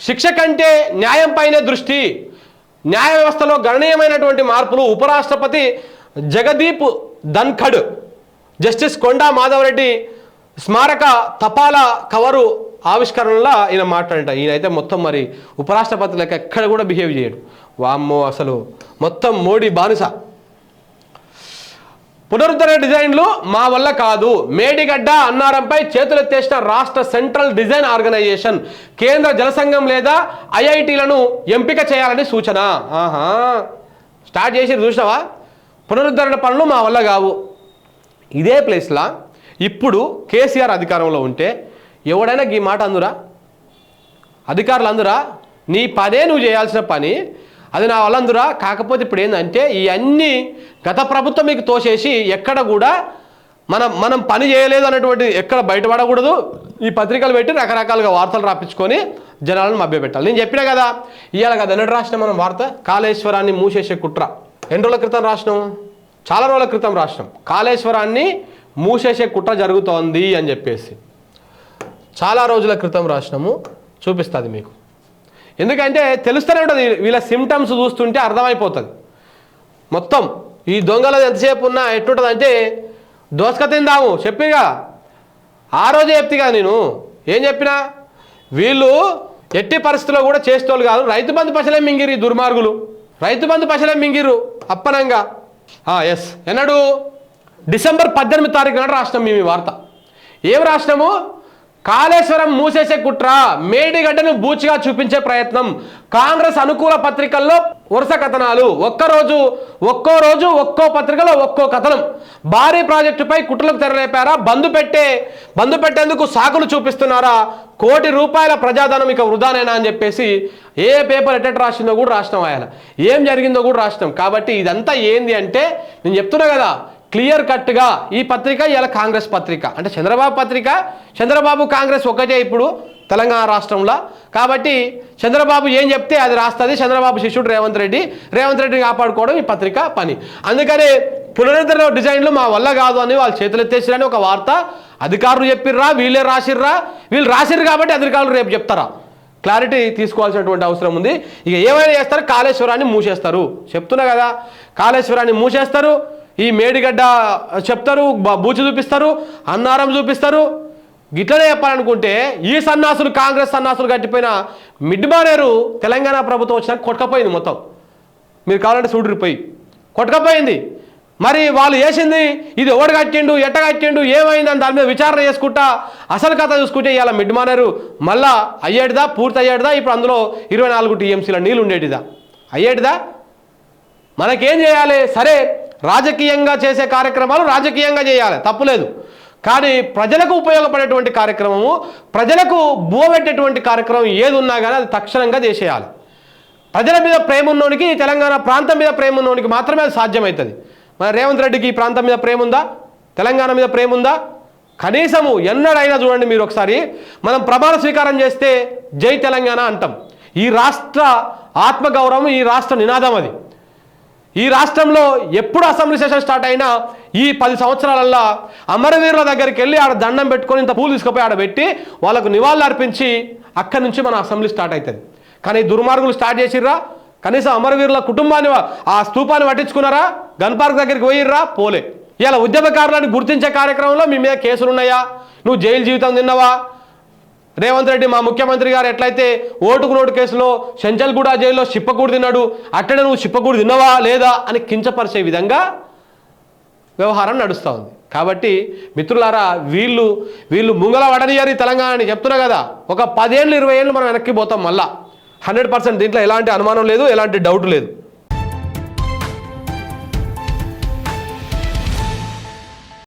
శిక్ష కంటే న్యాయంపైనే దృష్టి న్యాయ వ్యవస్థలో గణనీయమైనటువంటి మార్పులు ఉపరాష్ట్రపతి జగదీప్ ధన్ఖడ్ జస్టిస్ కొండా మాధవరెడ్డి స్మారక తపాలా కవరు ఆవిష్కరణలో ఈయన మాట్లాడట. ఈయన అయితే మొత్తం మరి ఉపరాష్ట్రపతి లెక్క ఎక్కడ కూడా బిహేవ్ చేయడు. వామ్మో అసలు మొత్తం మోడీ బానిస. పునరుద్ధరణ డిజైన్లు మా వల్ల కాదు. మేడిగడ్డ అన్నారంపై చేతులెత్తేసిన రాష్ట్ర సెంట్రల్ డిజైన్ ఆర్గనైజేషన్ కేంద్ర జలసంఘం లేదా ఐఐటీలను ఎంపిక చేయాలని సూచన. ఆహా. స్టార్ట్ చేసి చూసినావా? పునరుద్ధరణ పనులు మా వల్ల కావు. ఇదే ప్లేస్లా ఇప్పుడు కేసీఆర్ అధికారంలో ఉంటే ఎవడైనా ఈ మాట అందురా? అధికారులు అందురా నీ పనే నువ్వు చేయాల్సిన పని అది నా వాళ్ళందురా కాకపోతే ఇప్పుడు ఏంటంటే ఇవన్నీ గత ప్రభుత్వం మీకు తోసేసి ఎక్కడ కూడా మనం మనం పని చేయలేదు అన్నటువంటి ఎక్కడ బయటపడకూడదు. ఈ పత్రికలు పెట్టి రకరకాలుగా వార్తలు రాపించుకొని జనాలను మభ్యపెట్టాలి. నేను చెప్పినా కదా ఇవాళ కదా ఎన్నడు రాసిన మనం వార్త? కాళేశ్వరాన్ని మూసేసే కుట్ర. ఎన్ని రోజుల క్రితం రాసినాం? చాలా రోజుల క్రితం రాసినాం. కాళేశ్వరాన్ని మూసేసే కుట్ర జరుగుతోంది అని చెప్పేసి. చాలా రోజుల క్రితం రాసినాము. చూపిస్తుంది మీకు. ఎందుకంటే తెలుస్తూనే ఉంటుంది వీళ్ళ సిమ్టమ్స్ చూస్తుంటే అర్థమైపోతుంది. మొత్తం ఈ దొంగలు ఎంతసేపు ఉన్నా ఎట్టుంటుంది అంటే దోసక తిందాము చెప్పిగా ఆ రోజే చెప్తిగా నేను. ఏం చెప్పినా? వీళ్ళు ఎట్టి పరిస్థితుల్లో కూడా చేసేటోళ్ళు కాదు. రైతు బంధు పశలే మింగిరు ఈ దుర్మార్గులు. రైతు బంధు పశలే మింగిరు అప్పనంగా. ఎస్ ఎన్నడు? డిసెంబర్ పద్దెనిమిది తారీఖు నాడు రాసినాం మేము ఈ వార్త. ఏం రాసినాము కాళేశ్వరం మూసేసే కుట్ర మేడిగడ్డను బూచిగా చూపించే ప్రయత్నం. కాంగ్రెస్ అనుకూల పత్రికల్లో వరుస కథనాలు. ఒక్కరోజు ఒక్కో రోజు ఒక్కో పత్రికలో ఒక్కో కథనం. భారీ ప్రాజెక్టుపై కుట్రలకు తెరలేపారా? బంధు పెట్టే బంధు పెట్టేందుకు సాకులు చూపిస్తున్నారా? కోటి రూపాయల ప్రజాధనం ఇక వృధానైనా అని చెప్పేసి ఏ పేపర్ ఎట్టెట్ రాసిందో కూడా రాసినాం ఆయన. ఏం జరిగిందో కూడా రాసినాం. కాబట్టి ఇదంతా ఏంది అంటే నేను చెప్తున్నా కదా క్లియర్ కట్గా ఈ పత్రిక ఇలా కాంగ్రెస్ పత్రిక. అంటే చంద్రబాబు పత్రిక చంద్రబాబు కాంగ్రెస్ ఒకటే ఇప్పుడు తెలంగాణ రాష్ట్రంలో. కాబట్టి చంద్రబాబు ఏం చెప్తే అది రాస్తుంది. చంద్రబాబు శిష్యుడు రేవంత్ రెడ్డి. రేవంత్ రెడ్డిని కాపాడుకోవడం ఈ పత్రిక పని. అందుకనే పునరుద్ధరణ డిజైన్లు మా వల్ల కాదు అని వాళ్ళు చేతులెత్తేసిరని ఒక వార్త. అధికారులు చెప్పిర్రా వీళ్ళే రాసిర్రా. వీళ్ళు రాసిర్రు కాబట్టి అధికారులు రేపు చెప్తారా? క్లారిటీ తీసుకోవాల్సినటువంటి అవసరం ఉంది. ఇక ఏమైనా చేస్తారు కాళేశ్వరాన్ని మూసేస్తారు. చెప్తున్నా కదా కాళేశ్వరాన్ని మూసేస్తారు. ఈ మేడిగడ్డ చెప్తారు బూచి చూపిస్తారు అన్నారం చూపిస్తారు. గిట్లనే చెప్పాలనుకుంటే ఈ సన్నాసులు కాంగ్రెస్ సన్నాసులు గట్టిపోయిన మిడ్ మానేరు తెలంగాణ ప్రభుత్వం వచ్చినాక కొట్టకపోయింది మొత్తం. మీరు కావాలంటే చూడరిపోయి కొట్టకపోయింది. మరి వాళ్ళు వేసింది ఇది ఎవడు కట్టిండు ఎట్ట కట్టిండు ఏమైందని దాని మీద విచారణ చేసుకుంటా అసలు కథ చూసుకుంటే ఇవాళ మిడ్ మానేరు మళ్ళా అయ్యేటిదా పూర్తి అయ్యేటిదా ఇప్పుడు అందులో ఇరవై నాలుగు టీఎంసీల నీళ్ళు ఉండేటిదా? అయ్యేటిదా? మనకేం చేయాలి? సరే రాజకీయంగా చేసే కార్యక్రమాలు రాజకీయంగా చేయాలి. తప్పులేదు కానీ ప్రజలకు ఉపయోగపడేటువంటి కార్యక్రమము ప్రజలకు బువబెట్టేటువంటి కార్యక్రమం ఏది ఉన్నా కానీ అది తక్షణంగా చేసేయాలి. ప్రజల మీద ప్రేమ ఉన్నోనికి తెలంగాణ ప్రాంతం మీద ప్రేమ ఉన్నోనికి మాత్రమే అది సాధ్యమవుతుంది మన రేవంత్ రెడ్డికి ఈ ప్రాంతం మీద ప్రేమ ఉందా? తెలంగాణ మీద ప్రేమ ఉందా? కనీసము ఎన్నడైనా చూడండి మీరు ఒకసారి. మనం ప్రమాణ స్వీకారం చేస్తే జై తెలంగాణ అంటాం. ఈ రాష్ట్ర ఆత్మగౌరవం ఈ రాష్ట్ర నినాదం అది. ఈ రాష్ట్రంలో ఎప్పుడు అసెంబ్లీ సెషన్ స్టార్ట్ అయినా ఈ పది సంవత్సరాలల్లో అమరవీరుల దగ్గరికి వెళ్ళి ఆడ దండం పెట్టుకొని ఇంత పూలు తీసుకుపోయి ఆడ పెట్టి వాళ్ళకు నివాళులు అర్పించి అక్కడి నుంచి మన అసెంబ్లీ స్టార్ట్ అవుతుంది కానీ దుర్మార్గులు స్టార్ట్ చేసిర్రా? కనీసం అమరవీరుల కుటుంబాన్ని ఆ స్తూపాన్ని పట్టించుకున్నారా? గన్ పార్క్ దగ్గరికి పోయిర్రా? పోలే. ఇలా ఉద్యమకారులను గుర్తించే కార్యక్రమంలో మీ మీద కేసులు ఉన్నాయా నువ్వు జైలు జీవితం తిన్నావా? రేవంత్ రెడ్డి మా ముఖ్యమంత్రి గారు ఎట్లయితే ఓటుకు నోటు కేసులో సెంచల్గూడ జైల్లో చిప్పకూడు తిన్నాడు అట్టనే నువ్వు చిప్పకూడు తిన్నావా లేదా అని కించపరిచే విధంగా వ్యవహారం నడుస్తూ ఉంది. కాబట్టి మిత్రులారా వీళ్ళు వీళ్ళు ముంగల వడనియరు తెలంగాణ అని చెప్తున్నా కదా. ఒక పదేళ్ళు ఇరవై ఏళ్ళు మనం వెనక్కి పోతాం మళ్ళా. హండ్రెడ్ పర్సెంట్ దీంట్లో ఎలాంటి అనుమానం లేదు ఎలాంటి డౌట్ లేదు.